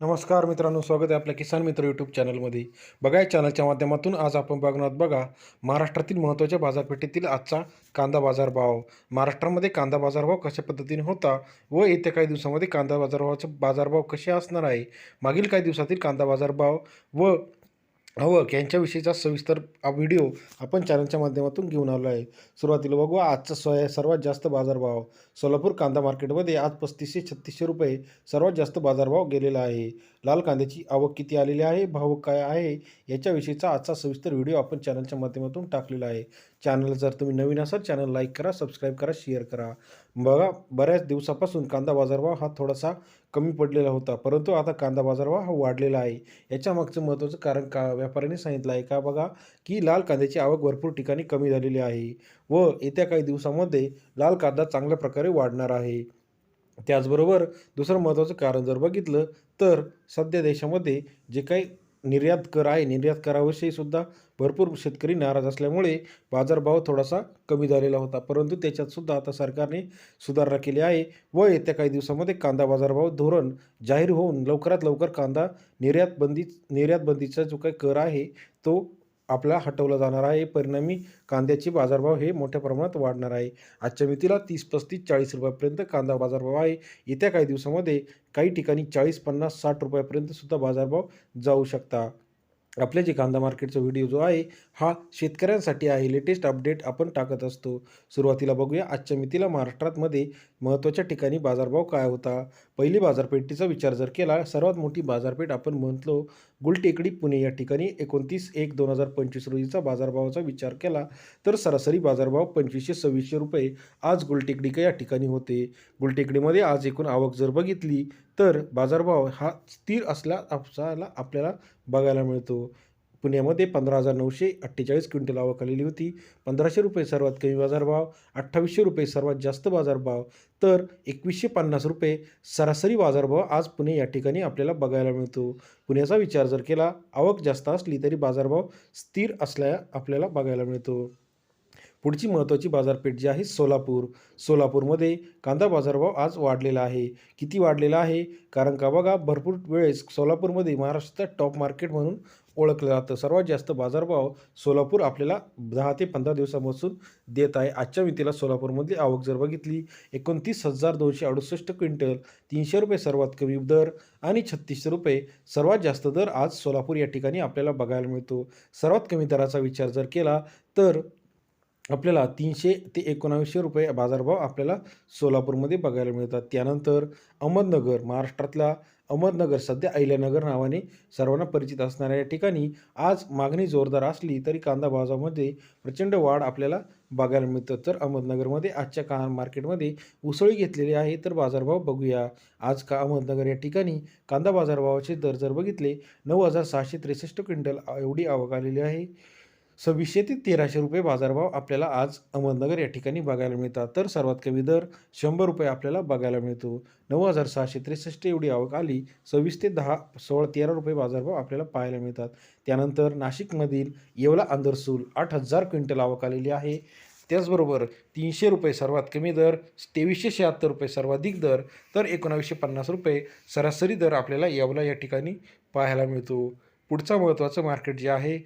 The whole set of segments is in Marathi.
नमस्कार मित्रांनो स्वागत आहे आपल्या किसान मित्र यूट्यूब चॅनलमध्ये बघा या चॅनलच्या माध्यमातून आज आपण बघणार बघा महाराष्ट्रातील महत्त्वाच्या बाजारपेठेतील आजचा कांदा बाजार भाव. महाराष्ट्रामध्ये कांदा बाजारभाव कशा पद्धतीने होता व येत्या काही दिवसामध्ये कांदा बाजारभावाचा बाजारभाव कसे असणार आहे? मागील काही दिवसातील कांदा बाजारभाव व हो, हो. आवक यांच्याविषयीचा सविस्तर व्हिडिओ आपण चॅनलच्या माध्यमातून घेऊन आलो आहे. सुरुवातीला बघू आजचा सोया सर्वात जास्त बाजारभाव. सोलापूर कांदा मार्केटमध्ये आज पस्तीसशे छत्तीसशे रुपये सर्वात जास्त बाजारभाव गेलेला आहे. लाल कांद्याची आवक किती आलेली आहे? भाव काय आहे? याच्याविषयीचा आजचा सविस्तर व्हिडिओ आपण चॅनलच्या माध्यमातून टाकलेला आहे. चॅनल जर तुम्ही नवीन असाल चॅनल लाईक करा सबस्क्राईब करा शेअर करा. बघा बऱ्याच दिवसापासून कांदा बाजारभाव हा थोडासा कमी पडलेला होता. परंतु आता कांदा बाजारभाव हा वाढलेला आहे. याच्या मागचं महत्त्वाचं कारण का? व्यापाऱ्यांनी सांगितलं आहे का बघा? की लाल कांद्याची आवक भरपूर ठिकाणी कमी झालेली आहे व येत्या काही दिवसामध्ये लाल कांदा चांगल्या प्रकारे वाढणार आहे. त्याचबरोबर दुसरं महत्त्वाचं कारण जर बघितलं तर सध्या देशामध्ये जे काही निर्यात कर आहे. निर्यात कराविषयी सुद्धा भरपूर शेतकरी नाराज असल्यामुळे बाजारभाव थोडासा कमी झालेला होता. परंतु त्याच्यात सुद्धा आता सरकारने सुधारणा केली आहे व येत्या काही दिवसामध्ये कांदा बाजारभाव धोरण जाहीर होऊन लवकरात लवकर कांदा निर्यात बंदी निर्यात बंदीचा जो काही कर आहे तो आपला हटवला जाणार आहे. परिणामी कांद्याचे बाजारभाव हे मोठ्या प्रमाणात वाढणार आहे. आजच्या मितीला तीस पस्तीस चाळीस रुपयापर्यंत कांदा बाजारभाव आहे. येत्या काही दिवसामध्ये काही ठिकाणी चाळीस पन्नास साठ रुपयापर्यंत सुद्धा बाजारभाव जाऊ शकता. आपल्या जे कांदा मार्केटचा व्हिडिओ जो आहे हा शेतकऱ्यांसाठी आहे. लेटेस्ट अपडेट आपण टाकत असतो. सुरुवातीला बघूया. आजच्या मितीला महाराष्ट्रामध्ये महत्त्वाच्या ठिकाणी बाजारभाव काय होता? पहिली बाजारपेठेचा विचार जर केला सर्वात मोठी बाजारपेठ आपण म्हटलो गुलटेकडी पुणे या ठिकाणी एकोणतीस एक दोन हजार पंचवीस रोजीचा बाजारभावाचा विचार केला तर सरासरी बाजारभाव पंचवीसशे सव्वीसशे रुपये आज गुलटेकडी या ठिकाणी होते? गुलटेकडीमध्ये आज एकूण आवक जर बघितली तर बाजारभाव हा स्थिर असला असायला आपल्याला बघायला मिळतो. पुण्यामध्ये पंधरा हजार नऊशे अठ्ठेचाळीस क्विंटल आवक आलेली होती. पंधराशे रुपये सर्वात कमी बाजारभाव अठ्ठावीसशे रुपये सर्वात जास्त बाजारभाव तर एकवीसशे पन्नास रुपये सरासरी बाजारभाव आज पुणे या ठिकाणी आपल्याला बघायला मिळतो. पुण्याचा विचार जर केला आवक जास्त असली तरी बाजारभाव स्थिर असल्या आपल्याला बघायला मिळतो. पुढची महत्त्वाची बाजारपेठ जी आहे सोलापूर. सोलापूरमध्ये कांदा बाजारभाव आज वाढलेला आहे. किती वाढलेला आहे? कारण का बघा भरपूर वेळेस सोलापूरमध्ये महाराष्ट्राचं टॉप मार्केट म्हणून ओळखलं जातं. सर्वात जास्त बाजारभाव सोलापूर आपल्याला दहा ते पंधरा दिवसापासून देत आहे. आजच्या मितीला सोलापूरमधली आवक जर बघितली एकोणतीस हजार दोनशे अडुसष्ट क्विंटल तीनशे रुपये सर्वात कमी दर आणि छत्तीसशे रुपये सर्वात जास्त दर आज सोलापूर या ठिकाणी आपल्याला बघायला मिळतो. सर्वात कमी दराचा विचार जर केला तर आपल्याला तीनशे ते एकोणावीसशे रुपये बाजारभाव आपल्याला सोलापूरमध्ये बघायला मिळतात. त्यानंतर अहमदनगर महाराष्ट्रातला अहमदनगर सध्या अहिल्यानगर नावाने सर्वांना परिचित असणाऱ्या या ठिकाणी आज मागणी जोरदार असली तरी कांदा बाजारामध्ये प्रचंड वाढ आपल्याला बघायला मिळतं. तर अहमदनगरमध्ये आजच्या का मार्केटमध्ये उसळी घेतलेली आहे तर बाजारभाव बघूया. आज का अहमदनगर या ठिकाणी कांदा बाजारभावाचे दर जर बघितले नऊ हजार सहाशे त्रेसष्ट क्विंटल एवढी आवक आलेली आहे. सव्वीसशे ते तेराशे रुपये बाजारभाव आपल्याला आज अहमदनगर या ठिकाणी बघायला मिळतात. तर सर्वात कमी दर शंभर रुपये आपल्याला बघायला मिळतो. नऊ हजार सहाशे त्रेसष्ट एवढी आवक आली सव्वीस ते दहा सोळा तेरा रुपये बाजारभाव आपल्याला पाहायला मिळतात. त्यानंतर नाशिकमधील येवला अंदरसूल आठ हजार क्विंटल आवक आलेली आहे. त्याचबरोबर तीनशे रुपये सर्वात कमी दर तेवीसशे शहात्तर रुपये सर्वाधिक दर तर एकोणावीसशे पन्नास रुपये सरासरी दर आपल्याला येवला या ठिकाणी पाहायला मिळतो. पुढचा महत्त्वाचं मार्केट जे आहे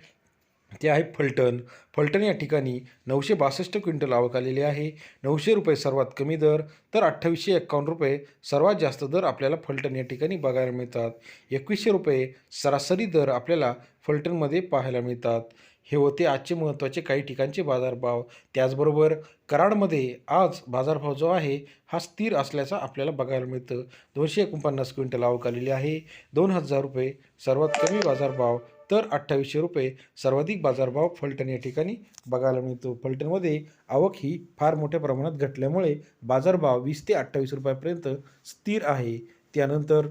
ते आहे फलटण. फलटण या ठिकाणी नऊशे बासष्ट क्विंटल आवक आलेली आहे. नऊशे रुपये सर्वात कमी दर तर अठ्ठावीसशे एक्कावन्न रुपये सर्वात जास्त दर आपल्याला फलटण या ठिकाणी बघायला मिळतात. एकवीसशे रुपये सरासरी दर आपल्याला फलटणमध्ये पाहायला मिळतात. हे होते आजचे महत्त्वाचे काही ठिकाणचे बाजारभाव. त्याचबरोबर कराडमध्ये आज बाजारभाव जो आहे हा स्थिर असल्याचा आपल्याला बघायला मिळतं. दोनशे एकोणपन्नास क्विंटल आवक आलेली आहे. दोन हजार रुपये सर्वात कमी बाजारभाव तर अठ्ठावीसशे रुपये. सर्वाधिक बाजारभाव फलटण या ठिकाणी बघायला मिळतो. फलटणमध्ये आवक ही फार मोठ्या प्रमाणात घटल्यामुळे बाजारभाव वीस ते अठ्ठावीस रुपयापर्यंत स्थिर आहे. त्यानंतर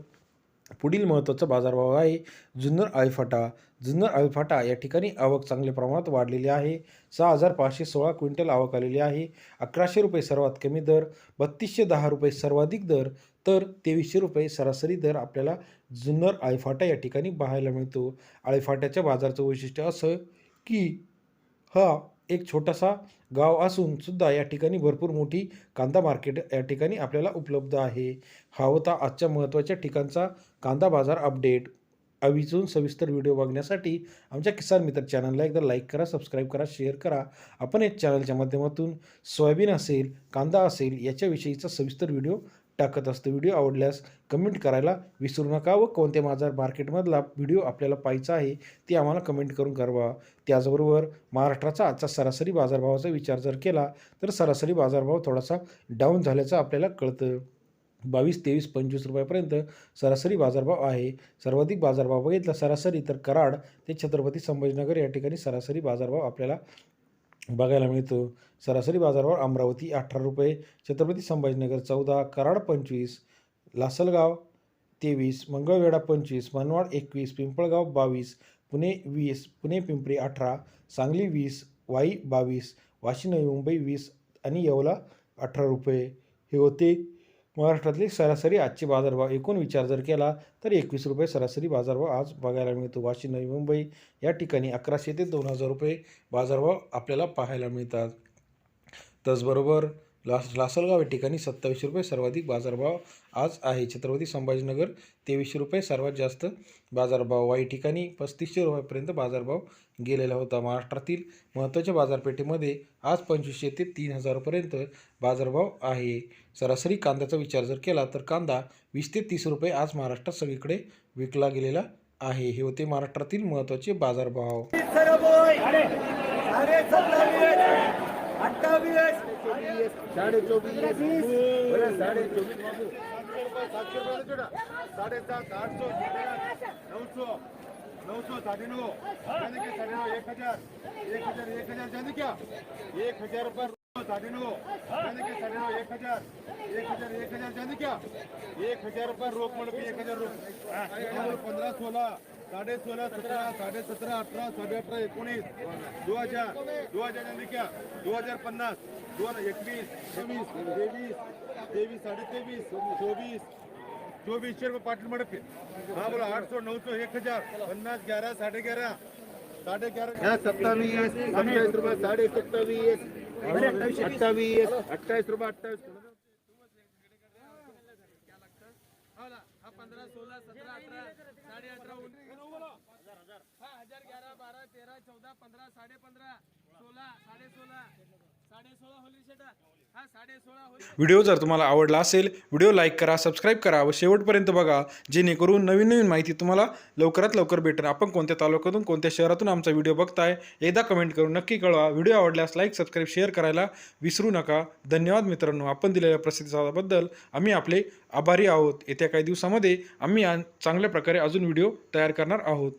पुढील महत्त्वाचा बाजारभाव आहे जुन्नर आळीफाटा जुन्नर आळीफाटा या ठिकाणी आवक चांगल्या प्रमाणात वाढलेली आहे. सहा हजार पाचशे सोळा क्विंटल आवक आलेली आहे. अकराशे रुपये सर्वात कमी दर बत्तीसशे दहा रुपये सर्वाधिक दर तर तेवीसशे रुपये सरासरी दर आपल्याला जुन्नर आळीफाटा या ठिकाणी पाहायला मिळतो. आळीफाट्याच्या बाजाराचं वैशिष्ट्य असं की हा एक छोटासा गाव असून सुद्धा या ठिकाणी भरपूर मोठी कांदा मार्केट या ठिकाणी आपल्याला उपलब्ध आहे. हा होता आजच्या महत्त्वाच्या ठिकाणचा कांदा बाजार अपडेट. अविजून सविस्तर व्हिडिओ बघण्यासाठी आमच्या किसान मित्र चॅनलला एकदा लाईक करा सबस्क्राईब करा शेअर करा. आपण या चॅनलच्या माध्यमातून सोयाबीन असेल कांदा असेल याच्याविषयीचा सविस्तर व्हिडिओ टाकत असतो. व्हिडिओ आवडल्यास कमेंट करायला विसरू नका व कोणत्या माझा मार्केटमधला व्हिडिओ आपल्याला पाहायचा आहे ते आम्हाला कमेंट करून कळवा. त्याचबरोबर महाराष्ट्राचा आजचा सरासरी बाजारभावाचा विचार जर केला तर सरासरी बाजारभाव थोडासा डाऊन झाल्याचं आपल्याला कळतं. बावीस तेवीस पंचवीस रुपयापर्यंत सरासरी बाजारभाव आहे. सर्वाधिक बाजारभाव बघितला सरासरी तर कराड ते छत्रपती संभाजीनगर या ठिकाणी सरासरी बाजारभाव आपल्याला बघायला मिळतो. सरासरी बाजारभाव अमरावती अठरा रुपये छत्रपती संभाजीनगर चौदा कराड पंचवीस लासलगाव तेवीस मंगळवेढा पंचवीस मनवाड एकवीस पिंपळगाव बावीस पुणे वीस पुणे पिंपरी अठरा सांगली वीस वाई बावीस वाशी नवी मुंबई वीस आणि येवला अठरा रुपये. हे होते महाराष्ट्रातले सरासरी आजचे बाजारभाव एकूण विचार जर केला तर एकवीस रुपये सरासरी बाजारभाव आज बघायला मिळतो. वाशी नवी मुंबई या ठिकाणी अकराशे ते दोन हजार रुपये बाजारभाव आपल्याला पाहायला मिळतात. त्याचबरोबर लास लासलगाव या ठिकाणी सत्तावीसशे रुपये सर्वाधिक बाजारभाव आज आहे. छत्रपती संभाजीनगर तेवीसशे रुपये सर्वात जास्त बाजारभाव. वाई ठिकाणी पस्तीसशे रुपयापर्यंत बाजारभाव गेलेला होता. महाराष्ट्रातील महत्त्वाच्या बाजारपेठेमध्ये आज पंचवीसशे ते तीन हजारपर्यंत बाजारभाव आहे. सरासरी कांद्याचा विचार जर केला तर कांदा वीस ते तीस रुपये आज महाराष्ट्रात सगळीकडे विकला गेलेला आहे. हे होते महाराष्ट्रातील महत्त्वाचे बाजारभाव. साडे चोवीस साडे चोवीस बाबू सातशे रुपये छोटा साडेसात आठशे नऊशे नऊशे साडे नऊ साडे नऊ एक हजार एक हजार एक हजार जाने क्या एक हजार रुपये साडे नऊ साडे नऊ एक हजार एक हजार एक हजार जाने क्या एक हजार रुपये। रोख म्हणून एक हजार रोख पंधरा सोळा। साडे सोळा सतरा साडे सतरा अठरा साडे अठरा एकोणीस दो हजार दो हजार जाने क्या दो हजार पन्नास दोन एकवीस तेवीस तेवीस तेवीस साडे तेवीस चोवीस चोवीसशे रुपये पाटील मडक. हा बोला आठशे नऊशे एक हजार पन्नास ग्यारह साडे ग्यारह साडे ग्यारह सत्तावीस सत्तावीस रुपये साडे सत्तावीस अठ्ठावीस अठ्ठावीस रुपये अठ्ठावीस. हा पंधरा सोळा सतरा अठरा साडे अठरा बारा तेरा चौदा पंधरा साडे पंधरा सोळा साडे सोळा साडे सोळा होली शेटा. हा साडे सोळा होली व्हिडिओ जर तुम्हाला आवडला असेल व्हिडिओ लाईक करा सबस्क्राईब करा व शेवटपर्यंत बघा जेणेकरून नवीन नवीन माहिती तुम्हाला लवकरात लवकर भेटेल. आपण कोणत्या तालुक्यातून कोणत्या शहरातून आमचा व्हिडिओ बघताय एकदा कमेंट करून नक्की कळवा. व्हिडिओ आवडल्यास लाईक सबस्क्राईब शेअर करायला विसरू नका. धन्यवाद मित्रांनो. आपण दिलेल्या प्रतिसादाबद्दल आम्ही आपले आभारी आहोत. येत्या काही दिवसामध्ये आम्ही चांगल्या प्रकारे अजून व्हिडिओ तयार करणार आहोत.